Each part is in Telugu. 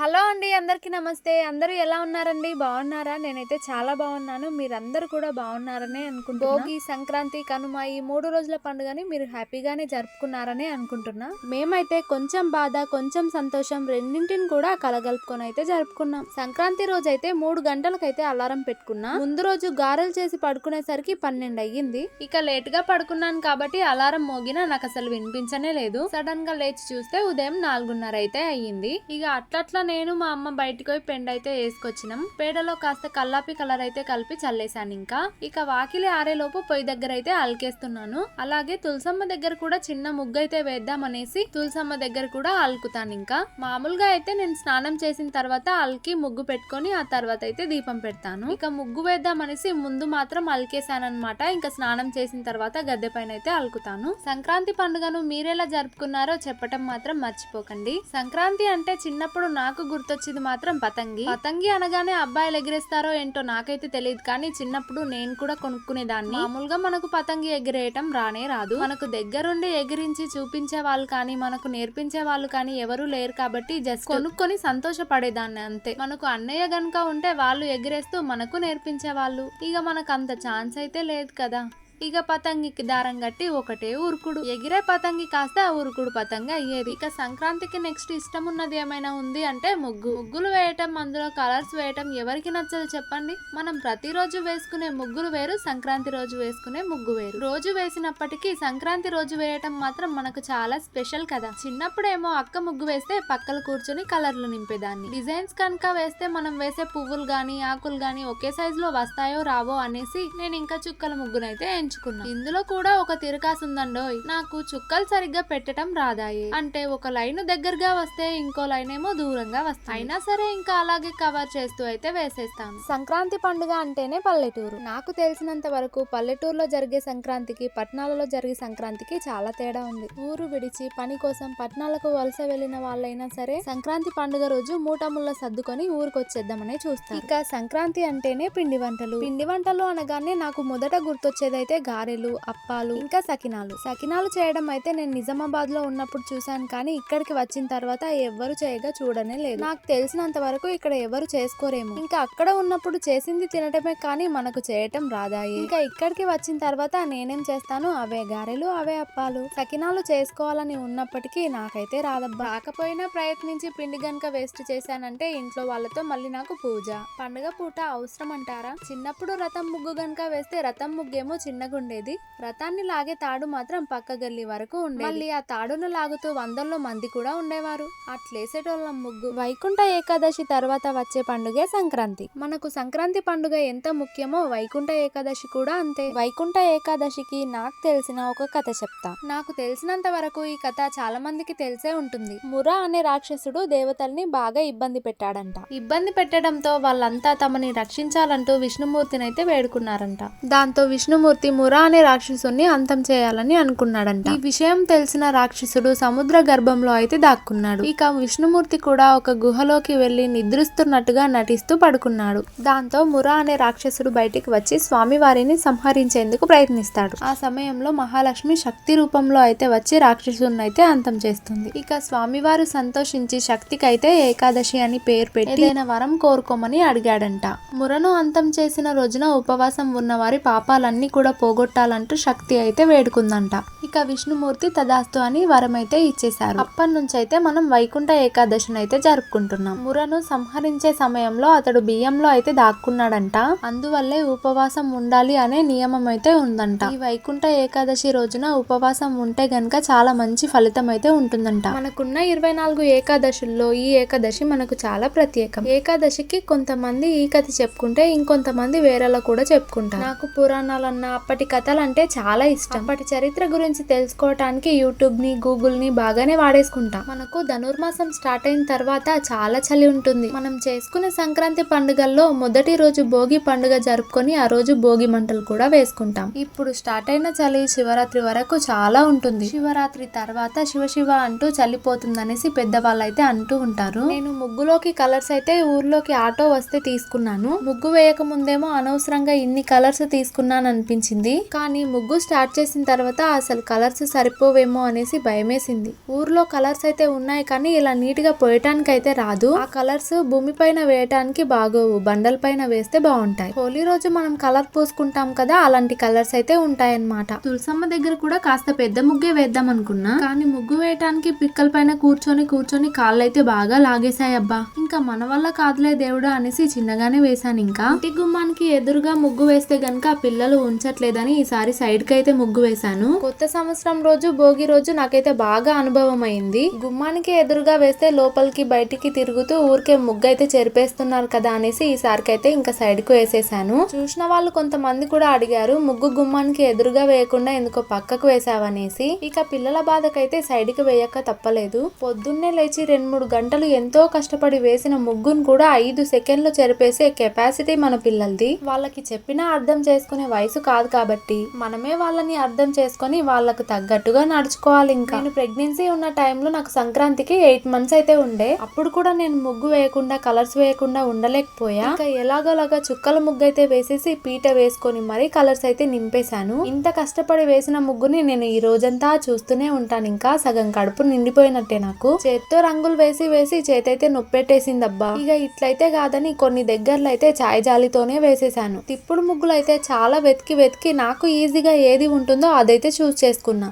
హలో అండి అందరికీ నమస్తే. అందరూ ఎలా ఉన్నారండి? బాగున్నారా? నేనైతే చాలా బాగున్నాను. మీరందరూ కూడా బాగున్నారనే అనుకుంటున్నా. భోగి సంక్రాంతి కనుమ ఈ మూడు రోజుల పండుగని మీరు హ్యాపీగానే జరుపుకున్నారనే అనుకుంటున్నా. మేమైతే కొంచెం బాధ కొంచెం సంతోషం రెండింటిని కూడా కలగలుపుకొని అయితే జరుపుకున్నాం. సంక్రాంతి రోజు అయితే మూడు గంటలకైతే అలారం పెట్టుకున్నా. ముందు రోజు గారెలు చేసి పడుకునేసరికి పన్నెండు అయ్యింది. ఇక లేట్గా పడుకున్నాను కాబట్టి అలారం మోగినా నాకు అసలు వినిపించనే లేదు. సడన్గా లేచి చూస్తే ఉదయం నాలుగున్నర అయితే అయ్యింది. ఇక అట్లా నేను మా అమ్మ బయటకు పోయి పెండ అయితే వేసుకొచ్చినాం. పేడలో కాస్త కల్లాపి కలర్ అయితే కలిపి చల్లేసాను ఇంకా. ఇక వాకిలి ఆరేలోపు పొయ్యి దగ్గర అయితే అల్కేస్తున్నాను. అలాగే తులసమ్మ దగ్గర కూడా చిన్న ముగ్గు అయితే వేద్దామనేసి తులసమ్మ దగ్గర కూడా అలుకుతాను ఇంకా. మామూలుగా అయితే నేను స్నానం చేసిన తర్వాత అల్కి ముగ్గు పెట్టుకొని ఆ తర్వాత అయితే దీపం పెడతాను. ఇక ముగ్గు వేద్దామనేసి ముందు మాత్రం అలికేసానమాట ఇంకా స్నానం చేసిన తర్వాత గద్దె పైన అయితే అలుకుతాను. సంక్రాంతి పండుగను మీరెలా జరుపుకున్నారో చెప్పటం మాత్రం మర్చిపోకండి. సంక్రాంతి అంటే చిన్నప్పుడు నాకు గుర్తొచ్చింది మాత్రం పతంగి. పతంగి అనగానే అబ్బాయిలు ఎగిరేస్తారో ఏంటో నాకైతే తెలియదు కానీ చిన్నప్పుడు నేను కూడా కొనుక్కునేదాన్ని. మామూలుగా మనకు పతంగి ఎగిరేయటం రానే రాదు. మనకు దగ్గరుండి ఎగిరించి చూపించే వాళ్ళు కానీ మనకు నేర్పించే వాళ్ళు కానీ ఎవరు లేరు కాబట్టి జస్ట్ కొనుక్కొని సంతోషపడేదాన్ని అంతే. మనకు అన్నయ్య గనుక ఉంటే వాళ్ళు ఎగిరేస్తూ మనకు నేర్పించే వాళ్ళు. ఇక మనకు అంత ఛాన్స్ అయితే లేదు కదా. ఇక పతంగికి దారం కట్టి ఒకటే ఉరుకుడు. ఎగిరే పతంగి కాస్త ఉరుకుడు పతంగి అయ్యేది. ఇక సంక్రాంతికి నెక్స్ట్ ఇష్టం ఉన్నది ఏమైనా ఉంది అంటే ముగ్గు. ముగ్గులు వేయటం అందులో కలర్స్ వేయటం ఎవరికి నచ్చదు చెప్పండి? మనం ప్రతిరోజు వేసుకునే ముగ్గులు వేరు సంక్రాంతి రోజు వేసుకునే ముగ్గు వేరు. రోజు వేసినప్పటికీ సంక్రాంతి రోజు వేయటం మాత్రం మనకు చాలా స్పెషల్ కదా. చిన్నప్పుడేమో అక్క ముగ్గు వేస్తే పక్కలు కూర్చొని కలర్లు నింపేదాన్ని. డిజైన్స్ కనుక వేస్తే మనం వేసే పువ్వులు గాని ఆకులు గాని ఒకే సైజులో వస్తాయో రావో అనేసి నేను ఇంకా చుక్కల ముగ్గునైతే ఎంచుకున్నా ఇందులో కూడా ఒక తిరకాసు ఉందండోయ్ నాకు చుక్కలు సరిగ్గా పెట్టడం రాదాయి. అంటే ఒక లైన్ దగ్గరగా వస్తే ఇంకో లైన్ ఏమో దూరంగా వస్తాయి అయినా సరే ఇంకా అలాగే కవర్ చేస్తూ అయితే వేసేస్తాను. సంక్రాంతి పండుగ అంటేనే పల్లెటూరు. నాకు తెలిసినంత వరకు పల్లెటూరులో జరిగే సంక్రాంతికి పట్టణాలలో జరిగే సంక్రాంతికి చాలా తేడా ఉంది. ఊరు విడిచి పని కోసం పట్టణాలకు వలస వెళ్ళిన వాళ్ళైనా సరే సంక్రాంతి పండుగ రోజు మూటముల్లో సర్దుకొని ఊరికి వచ్చేద్దామని చూస్తాను ఇక సంక్రాంతి అంటేనే పిండి వంటలు. పిండి వంటలు అనగానే నాకు మొదట గుర్తొచ్చేదైతే గారెలు అప్పాలు ఇంకా సకినాలు. సకినాలు చేయడం అయితే నేను నిజామాబాద్లో ఉన్నప్పుడు చూశాను కానీ ఇక్కడికి వచ్చిన తర్వాత ఎవ్వరు చేయగా చూడనే లేదు. నాకు తెలిసినంత వరకు ఇక్కడ ఎవరు చేసుకోరేమో. ఇంకా అక్కడ ఉన్నప్పుడు చేసింది తినటమే కానీ మనకు చేయటం రాదాయి. ఇంకా ఇక్కడికి వచ్చిన తర్వాత నేనేం చేస్తాను? అవే గారెలు అవే అప్పాలు. సకినాలు చేసుకోవాలని ఉన్నప్పటికీ నాకైతే రాదబ్బా. రాకపోయినా ప్రయత్నించి పిండి గనుక వేస్ట్ చేశానంటే ఇంట్లో వాళ్ళతో మళ్ళీ నాకు పూజ. పండుగ పూట అవసరం అంటారా చిన్నప్పుడు రథం ముగ్గు గనుక వేస్తే రథం ముగ్గేమో చిన్న ఉండేది రథాన్ని లాగే తాడు మాత్రం పక్క గల్లి వరకు ఉండేది. మళ్ళీ ఆ తాడును లాగుతూ వందల్లో మంది కూడా ఉండేవారు. అట్లేసేటోళ్ళం ముగ్గు వైకుంఠ ఏకాదశి తర్వాత వచ్చే పండుగే సంక్రాంతి. మనకు సంక్రాంతి పండుగ ఎంత ముఖ్యమో వైకుంఠ ఏకాదశి కూడా అంతే. వైకుంఠ ఏకాదశికి నాకు తెలిసిన ఒక కథ చెప్తా. నాకు తెలిసినంత వరకు ఈ కథ చాలా మందికి తెలిసే ఉంటుంది. మురా అనే రాక్షసుడు దేవతల్ని బాగా ఇబ్బంది పెట్టాడంట. ఇబ్బంది పెట్టడంతో వాళ్ళంతా తమని రక్షించాలంటూ విష్ణుమూర్తిని అయితే వేడుకున్నారంట. దాంతో విష్ణుమూర్తి మురా అనే రాక్షసుని అంతం చేయాలని అనుకున్నాడంట. ఈ విషయం తెలిసిన రాక్షసుడు సముద్ర గర్భంలో అయితే దాక్కున్నాడు. ఇక విష్ణుమూర్తి కూడా ఒక గుహలోకి వెళ్ళి నిద్రిస్తున్నట్టుగా నటిస్తూ పడుకున్నాడు. దాంతో మురా అనే రాక్షసుడు బయటికి వచ్చి స్వామి వారిని సంహరించేందుకు ప్రయత్నిస్తాడు. ఆ సమయంలో మహాలక్ష్మి శక్తి రూపంలో అయితే వచ్చి రాక్షసుని అయితే అంతం చేస్తుంది. ఇక స్వామివారు సంతోషించి శక్తికి అయితే ఏకాదశి అని పేరు పెట్టి ఏదైనా వరం కోరుకోమని అడిగాడంట. మురను అంతం చేసిన రోజున ఉపవాసం ఉన్న వారి పాపాలన్నీ కూడా పోగొట్టాలంటూ శక్తి అయితే వేడుకుందంట. ఇక విష్ణుమూర్తి తదాస్తు అని వరం అయితే ఇచ్చేశారు. అప్పటి నుంచి అయితే మనం వైకుంఠ ఏకాదశిని అయితే జరుపుకుంటున్నాం. మురను సంహరించే సమయంలో అతడు బియ్యంలో అయితే దాక్కున్నాడంట. అందువల్లే ఉపవాసం ఉండాలి అనే నియమం అయితే ఉందంట. ఈ వైకుంఠ ఏకాదశి రోజున ఉపవాసం ఉంటే గనక చాలా మంచి ఫలితం అయితే ఉంటుందంట. మనకున్న ఇరవై నాలుగు ఏకాదశుల్లో ఈ ఏకాదశి మనకు చాలా ప్రత్యేకం. ఏకాదశికి కొంతమంది ఈ కథ చెప్పుకుంటే ఇంకొంతమంది వేరేలా కూడా చెప్పుకుంటారు. నాకు పురాణాలన్న అప్పటి కథలు అంటే చాలా ఇష్టం. అప్పటి చరిత్ర గురించి తెలుసుకోవటానికి యూట్యూబ్ని గూగుల్ని బాగానే వాడేసుకుంటాం. మనకు ధనుర్మాసం స్టార్ట్ అయిన తర్వాత చాలా చలి ఉంటుంది. మనం చేసుకునే సంక్రాంతి పండుగల్లో మొదటి రోజు భోగి పండుగ జరుపుకొని ఆ రోజు భోగి మంటలు కూడా వేసుకుంటాం. ఇప్పుడు స్టార్ట్ అయిన చలి శివరాత్రి వరకు చాలా ఉంటుంది. శివరాత్రి తర్వాత శివ శివ అంటూ చల్లిపోతుందనేసి పెద్దవాళ్ళు అయితే అంటూ ఉంటారు. నేను ముగ్గులోకి కలర్స్ అయితే ఊర్లోకి ఆటో వస్తే తీసుకున్నాను. ముగ్గు వేయక ముందేమో అనవసరంగా ఇన్ని కలర్స్ తీసుకున్నాను అనిపించింది అనిపించింది. కానీ ముగ్గు స్టార్ట్ చేసిన తర్వాత అసలు కలర్స్ సరిపోవేమో అనేసి భయమేసింది. ఊర్లో కలర్స్ అయితే ఉన్నాయి కానీ ఇలా నీట్గా పోయటానికి అయితే రాదు. ఆ కలర్స్ భూమి పైన వేయటానికి బాగోవు. బండల పైన వేస్తే బాగుంటాయి. హోలీ రోజు మనం కలర్ పూసుకుంటాం కదా అలాంటి కలర్స్ అయితే ఉంటాయన్నమాట. తులసమ్మ దగ్గర కూడా కాస్త పెద్ద ముగ్గే వేద్దాం అనుకున్నా. కానీ ముగ్గు వేయటానికి పిక్కల పైన కూర్చొని కూర్చొని కాళ్ళు అయితే బాగా లాగేశాయి అబ్బా. ఇంకా మన వల్ల కాదులే దేవుడు అనేసి చిన్నగానే వేశాను ఇంకా. ఇంటి గుమ్మానికి ఎదురుగా ముగ్గు వేస్తే గనక పిల్లలు ఉంచట్లేదు. లేదని ఈసారి సైడ్కి అయితే ముగ్గు వేశాను. కొత్త సంవత్సరం రోజు భోగి రోజు నాకైతే బాగా అనుభవం అయింది గుమ్మానికి ఎదురుగా వేస్తే లోపలికి బయటికి తిరుగుతూ ఊరికే ముగ్గు అయితే చెరిపేస్తున్నారు కదా అనేసి ఈసారికి అయితే ఇంకా సైడ్కు వేసేసాను. చూసిన వాళ్ళు కొంతమంది కూడా అడిగారు ముగ్గు గుమ్మానికి ఎదురుగా వేయకుండా ఎందుకో పక్కకు వేసావనేసి ఇక పిల్లల బాధకైతే సైడ్కి వేయక తప్పలేదు. పొద్దున్నే లేచి రెండు మూడు గంటలు ఎంతో కష్టపడి వేసిన ముగ్గును కూడా ఐదు సెకండ్లు చెరిపేసే కెపాసిటీ మన పిల్లలది. వాళ్ళకి చెప్పినా అర్థం చేసుకునే వయసు కాదు కాబట్టి మనమే వాళ్ళని అర్థం చేసుకొని వాళ్ళకు తగ్గట్టుగా నడుచుకోవాలి ఇంకా. నేను ప్రెగ్నెన్సీ ఉన్న టైంలో నాకు సంక్రాంతికి ఎయిట్ మంత్స్ అయితే ఉండే. అప్పుడు కూడా నేను ముగ్గు వేయకుండా కలర్స్ వేయకుండా ఉండలేకపోయా. ఇంకా ఎలాగోలాగా చుక్కల ముగ్గు అయితే వేసేసి పీట వేసుకొని మరీ కలర్స్ అయితే నింపేశాను. ఇంత కష్టపడి వేసిన ముగ్గుని నేను ఈ రోజంతా చూస్తూనే ఉంటాను. ఇంకా సగం కడుపు నిండిపోయినట్టే నాకు. చేత్తో రంగులు వేసి వేసి చేతైతే నొప్పెట్టేసిందబ్బా. ఇక ఇట్లయితే కాదని కొన్ని దగ్గరలో అయితే ఛాయ్ జాలితోనే వేసేసాను తిప్పుడు ముగ్గులు అయితే చాలా వెతికి వెతికి నాకు ఈజీగా ఏది ఉంటుందో అదైతే చూస్ చేసుకున్నా.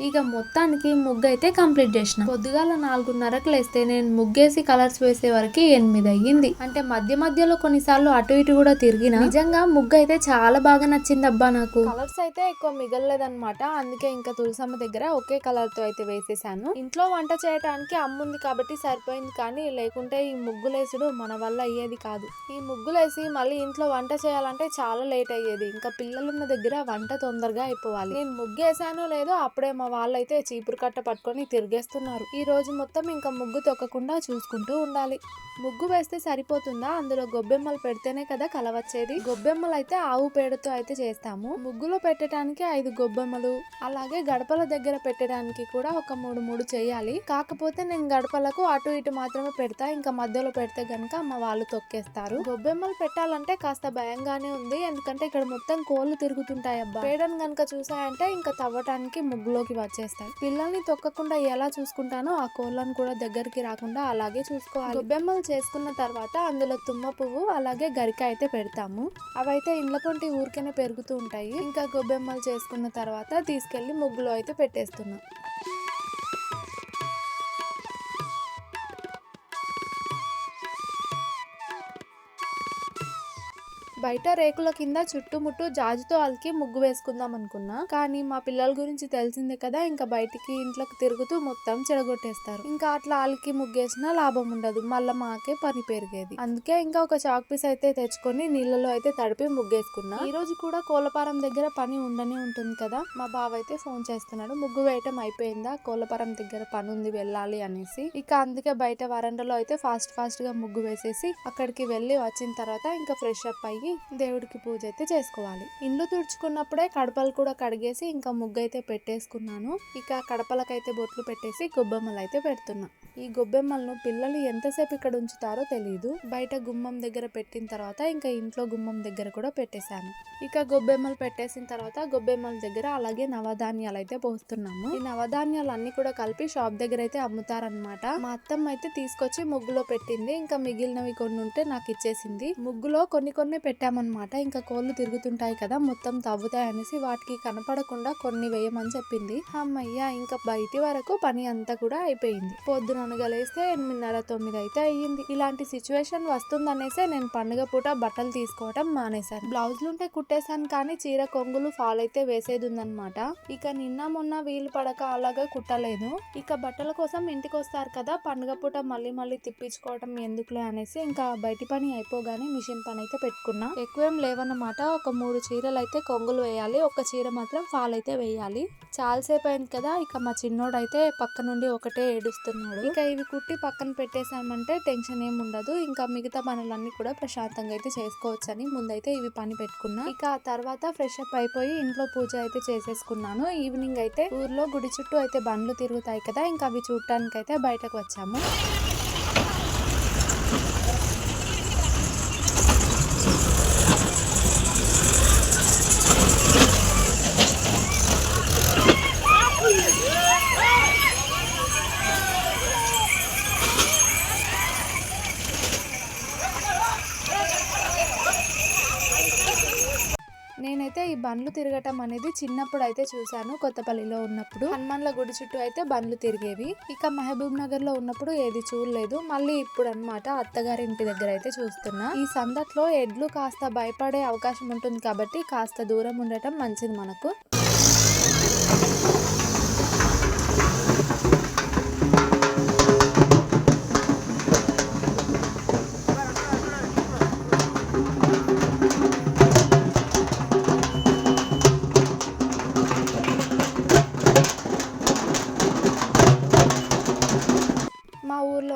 ఇక మొత్తానికి ముగ్గు అయితే కంప్లీట్ చేసిన. పొద్దుగాల నాలుగున్నరకు లేస్తే నేను ముగ్గేసి కలర్స్ వేసే వరకు ఎనిమిది అయ్యింది అంటే మధ్య మధ్యలో కొన్నిసార్లు అటు ఇటు కూడా తిరిగిన. నిజంగా ముగ్గు అయితే చాలా బాగా నచ్చింది అబ్బా నాకు. కలర్స్ అయితే ఎక్కువ మిగలలేదన్నమాట. అందుకే ఇంకా తులసమ్మ దగ్గర ఒకే కలర్తో అయితే వేసేసాను. ఇంట్లో వంట చేయడానికి అమ్ముంది కాబట్టి సరిపోయింది కానీ లేకుంటే ఈ ముగ్గులేసుడు మన వల్ల అయ్యేది కాదు. ఈ ముగ్గులేసి మళ్ళీ ఇంట్లో వంట చేయాలంటే చాలా లేట్ అయ్యేది. ఇంకా పిల్లలున్న దగ్గర వంట తొందరగా అయిపోవాలి. నేను ముగ్గేసానో లేదో అప్పుడే మా వాళ్ళైతే చీపురు కట్ట పట్టుకొని తిరిగేస్తున్నారు. ఈ రోజు మొత్తం ఇంకా ముగ్గు తొక్కకుండా చూసుకుంటూ ఉండాలి. ముగ్గు వేస్తే సరిపోతుందా? అందులో గొబ్బెమ్మలు పెడితేనే కదా కలవచ్చేది? గొబ్బెమ్మలు అయితే ఆవు పేడతో అయితే చేస్తాము. ముగ్గులో పెట్టడానికి ఐదు గొబ్బెమ్మలు అలాగే గడపల దగ్గర పెట్టడానికి కూడా ఒక మూడు మూడు చేయాలి. కాకపోతే నేను గడపలకు అటు ఇటు మాత్రమే పెడతా. ఇంకా మధ్యలో పెడితే గనక మా వాళ్ళు తొక్కేస్తారు. గొబ్బెమ్మలు పెట్టాలంటే కాస్త భయంగానే ఉంది. ఎందుకంటే ఇక్కడ మొత్తం కోళ్ళు తిరుగుతుంటాయి అబ్బా పేడను గనక చూసాయంటే ఇంకా తవ్వటానికి ముగ్గులోకి వచ్చేస్తాయి. పిల్లల్ని తొక్కకుండా ఎలా చూసుకుంటానో ఆ కోళ్ళను కూడా దగ్గరికి రాకుండా అలాగే చూసుకోవాలి. గొబ్బెమ్మలు చేసుకున్న తర్వాత అందులో తుమ్మ పువ్వు అలాగే గరిక అయితే పెడతాము. అవైతే ఇండ్ల కొంటి ఊరికైనా పెరుగుతూ ఉంటాయి. ఇంకా గొబ్బెమ్మలు చేసుకున్న తర్వాత తీసుకెళ్ళి ముగ్గులో అయితే పెట్టేస్తున్నాం. బయట రేకుల కింద చుట్టుముట్టు జాజుతో అలికి ముగ్గు వేసుకుందాం అనుకున్నా. కానీ మా పిల్లల గురించి తెలిసిందే కదా ఇంకా బయటికి ఇంట్లోకి తిరుగుతూ మొత్తం చెడగొట్టేస్తారు. ఇంకా అట్లా అలికి ముగ్గేసినా లాభం ఉండదు మళ్ళీ మాకే పని పెరిగేది. అందుకే ఇంకా ఒక చాక్ పీస్ అయితే తెచ్చుకొని నీళ్ళలో అయితే తడిపి ముగ్గేసుకున్నా. ఈ రోజు కూడా కోలపారం దగ్గర పని ఉండనే ఉంటుంది కదా మా బావ అయితే ఫోన్ చేస్తున్నాడు ముగ్గు వేయటం అయిపోయిందా కోలపారం దగ్గర పని ఉంది వెళ్ళాలి అనేసి. ఇక అందుకే బయట వరండాలో అయితే ఫాస్ట్ ఫాస్ట్గా ముగ్గు వేసేసి అక్కడికి వెళ్ళి వచ్చిన తర్వాత ఇంకా ఫ్రెష్ అప్ అయ్యి దేవుడికి పూజ అయితే చేసుకోవాలి. ఇండ్లు తుడుచుకున్నప్పుడే కడపలు కూడా కడిగేసి ఇంకా ముగ్గు అయితే పెట్టేసుకున్నాను. ఇక కడపలకైతే బొట్లు పెట్టేసి గొబ్బెమ్మలు అయితే పెడుతున్నా. ఈ గొబ్బెమ్మలను పిల్లలు ఎంతసేపు ఇక్కడ ఉంచుతారో తెలియదు బయట గుమ్మం దగ్గర పెట్టిన తర్వాత ఇంకా ఇంట్లో గుమ్మం దగ్గర కూడా పెట్టేశాను. ఇక గొబ్బెమ్మలు పెట్టేసిన తర్వాత గొబ్బెమ్మల దగ్గర అలాగే నవధాన్యాలు అయితే పోస్తున్నాము. ఈ నవధాన్యాలు అన్ని కూడా కలిపి షాప్ దగ్గర అయితే అమ్ముతారనమాట మా అత్తమ్మ అయితే తీసుకొచ్చి ముగ్గులో పెట్టింది. ఇంకా మిగిలినవి కొన్ని ఉంటే నాకు ఇచ్చేసింది. ముగ్గులో కొన్ని కొన్ని పెట్టామన్నమాట. ఇంకా కోళ్ళు తిరుగుతుంటాయి కదా మొత్తం తవ్వుతాయి అనేసి వాటికి కనపడకుండా కొన్ని వేయమని చెప్పింది. అమ్మయ్య ఇంకా బయటి వరకు పని అంతా కూడా అయిపోయింది. పొద్దున అనగలేస్తే ఎనిమిదిన్నర తొమ్మిది అయితే అయ్యింది. ఇలాంటి సిచ్యువేషన్ వస్తుందనేసే నేను పండుగ పూట బట్టలు తీసుకోవటం మానేశాను. బ్లౌజులు ఉంటే కుట్టేశాను కానీ చీర కొంగులు ఫాల్ అయితే వేసేది ఉందన్నమాట ఇక నిన్న మొన్న వీలు పడక అలాగా కుట్టలేదు. ఇక బట్టల కోసం ఇంటికి వస్తారు కదా పండుగ పూట మళ్ళీ మళ్ళీ తిప్పించుకోవటం ఎందుకులే అనేసి ఇంకా బయటి పని అయిపోగానే మిషన్ పని అయితే పెట్టుకున్నా. ఎక్కువేం లేవన్నమాట. ఒక మూడు చీరలు అయితే కొంగులు వేయాలి. ఒక చీర మాత్రం ఫాల్ అయితే వేయాలి. చాలాసేపు అయింది కదా ఇక మా చిన్నోడు అయితే పక్క నుండి ఒకటే ఏడుస్తున్నాడు. ఇక ఇవి కుట్టి పక్కన పెట్టేసామంటే టెన్షన్ ఏం ఉండదు. ఇంకా మిగతా పనులన్నీ కూడా ప్రశాంతంగా అయితే చేసుకోవచ్చని ముందైతే ఇవి పని పెట్టుకున్నా. ఇక ఆ తర్వాత ఫ్రెష్ అప్ అయిపోయి ఇంట్లో పూజ అయితే చేసేసుకున్నాను. ఈవినింగ్ అయితే ఊర్లో గుడి చుట్టూ అయితే బండ్లు తిరుగుతాయి కదా ఇంకా అవి చూడటానికి అయితే బయటకు వచ్చాము. తిరగటం అనేది చిన్నప్పుడు అయితే చూశాను కొత్తపల్లిలో ఉన్నప్పుడు. హనుమాన్ల గుడి చుట్టూ అయితే బండ్లు తిరిగేవి. ఇక మహబూబ్ నగర్లో ఉన్నప్పుడు ఏది చూడలేదు. మళ్ళీ ఇప్పుడు అన్నమాట అత్తగారి ఇంటి దగ్గర అయితే చూస్తున్నా. ఈ సందట్లో ఎడ్లు కాస్త భయపడే అవకాశం ఉంటుంది కాబట్టి కాస్త దూరం ఉండటం మంచిది మనకు.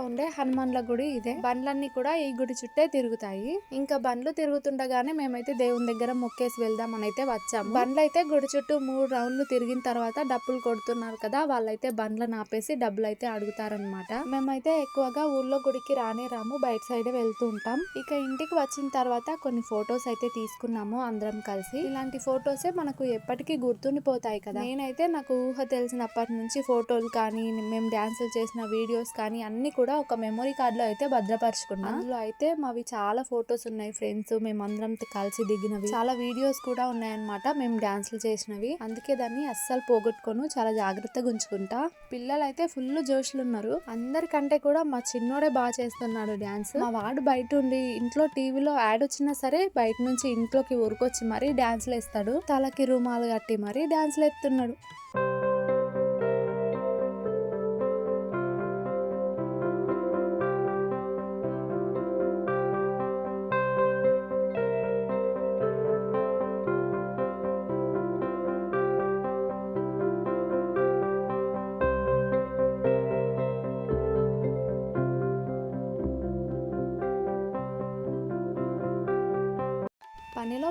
ఉండే హనుమాన్ల గుడి ఇదే. బండ్లన్నీ కూడా ఈ గుడి చుట్టే తిరుగుతాయి. ఇంకా బండ్లు తిరుగుతుండగానే మేమైతే దేవుని దగ్గర మొక్కేసి వెళ్దాం అని అయితే వచ్చాము. బండ్లు అయితే గుడి చుట్టూ మూడు రౌండ్లు తిరిగిన తర్వాత డప్పులు కొడుతున్నారు కదా వాళ్ళైతే బండ్లను ఆపేసి డబ్బులు అయితే అడుగుతారనమాట మేమైతే ఎక్కువగా ఊర్లో గుడికి రానే రాము బయట సైడ్ వెళ్తూ ఉంటాం. ఇక ఇంటికి వచ్చిన తర్వాత కొన్ని ఫొటోస్ అయితే తీసుకున్నాము అందరం కలిసి. ఇలాంటి ఫొటోసే మనకు ఎప్పటికీ గుర్తుండిపోతాయి కదా. నేనైతే నాకు ఊహ తెలిసినప్పటి నుంచి ఫోటోలు కానీ మేము డాన్సులు చేసిన వీడియోస్ కానీ అన్ని కూడా ఒక మెమరీ కార్డ్లో అయితే భద్రపరుచుకున్నాం. అందులో అయితే మావి చాలా ఫొటోస్ ఉన్నాయి ఫ్రెండ్స్ మేమందరం కలిసి దిగినవి. చాలా వీడియోస్ కూడా ఉన్నాయన్నమాట మేము డాన్సులు చేసినవి. అందుకే దాన్ని అస్సలు పోగొట్టుకోను చాలా జాగ్రత్తగా ఉంచుకుంటా పిల్లలు అయితే ఫుల్ జోష్లు ఉన్నారు అందరికంటే కూడా మా చిన్నోడే బాగా చేస్తున్నాడు డాన్స్ మా వాడు బయట ఉండి ఇంట్లో టీవీలో యాడ్ వచ్చినా సరే బయట నుంచి ఇంట్లోకి ఊరుకొచ్చి మరీ డాన్స్లు వేస్తాడు. తలకి రుమాలు కట్టి మరీ డాన్స్లు ఎత్తున్నాడు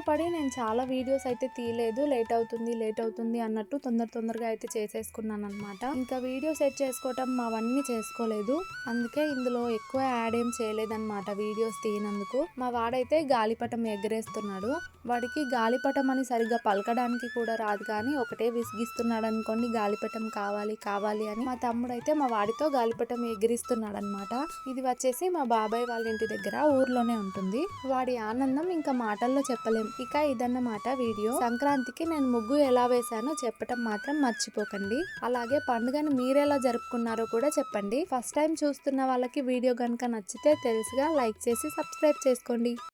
పడి నేను చాలా వీడియోస్ అయితే తీయలేదు. లేట్ అవుతుంది లేట్ అవుతుంది అన్నట్టు తొందర తొందరగా అయితే చేసేసుకున్నాను అనమాట ఇంకా వీడియో సెట్ చేసుకోవటం అవన్నీ చేసుకోలేదు. అందుకే ఇందులో ఎక్కువ యాడ్ ఏం చేయలేదన్నమాట వీడియోస్ తీయనందుకు. మా వాడైతే గాలిపటం ఎగరేస్తున్నాడు. వాడికి గాలిపటం అని సరిగ్గా పలకడానికి కూడా రాదు కానీ ఒకటే విసిగిస్తున్నాడు అనుకోండి గాలిపటం కావాలి కావాలి అని. మా తమ్ముడైతే మా వాడితో గాలిపటం ఎగిరిస్తున్నాడు అనమాట ఇది వచ్చేసి మా బాబాయ్ వాళ్ళ ఇంటి దగ్గర ఊర్లోనే ఉంటుంది. వాడి ఆనందం ఇంకా మాటల్లో చెప్పలేం. ఇక ఇదన్నమాట వీడియో. సంక్రాంతికి నేను ముగ్గు ఎలా వేశానో చెప్పటం మాత్రం మర్చిపోకండి. అలాగే పండుగను మీరెలా జరుపుకున్నారో కూడా చెప్పండి. ఫస్ట్ టైం చూస్తున్న వాళ్ళకి వీడియో కనుక నచ్చితే తెలుసుగా లైక్ చేసి సబ్స్క్రైబ్ చేసుకోండి.